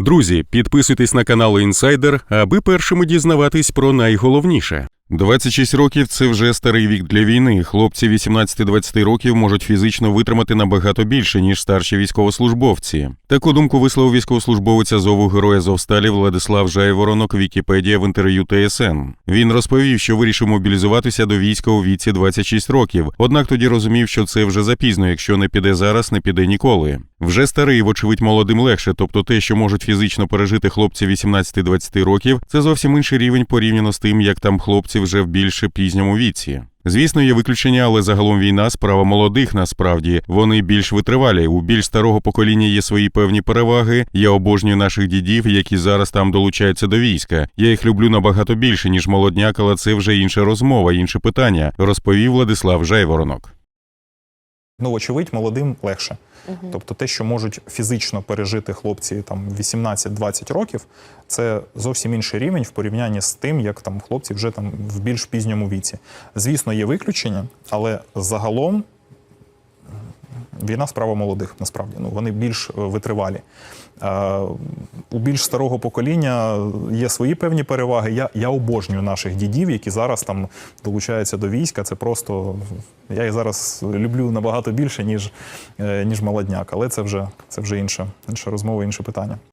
Друзі, підписуйтесь на канал Інсайдер, аби першими дізнаватись про найголовніше. 26 років це вже старий вік для війни. Хлопці 18-20 років можуть фізично витримати набагато більше, ніж старші військовослужбовці. Таку думку висловив військовослужбовець Азову героя Зовсталі Владислав Жайворонок Вікіпедія в інтерв'ю ТСН. Він розповів, що вирішив мобілізуватися до війська у віці 26 років. Однак тоді розумів, що це вже запізно. Якщо не піде зараз, не піде ніколи. Вже старий, вочевидь, молодим легше, тобто те, що можуть фізично пережити хлопці 18-20 років, це зовсім інший рівень порівняно з тим, як там хлопці вже в більше пізньому віці. Звісно, є виключення, але загалом війна справа молодих. Насправді вони більш витривалі. У більш старого покоління є свої певні переваги. Я обожнюю наших дідів, які зараз там долучаються до війська. Я їх люблю набагато більше ніж молодняк, але це вже інша розмова, інше питання, розповів Владислав Жайворонок. Ну, очевидь, молодим легше. Тобто те, що можуть фізично пережити хлопці там 18-20 років, це зовсім інший рівень в порівнянні з тим, як там хлопці вже там в більш пізньому віці. Звісно, є виключення, але загалом війна справа молодих, насправді. Ну, вони більш е, витривалі. Е, у більш старого покоління є свої певні переваги. Я, я обожнюю наших дідів, які зараз там долучаються до війська. Це просто я їх зараз люблю набагато більше, ніж, е, ніж молодняк. Але це вже, це вже інша, інша розмова, інше питання.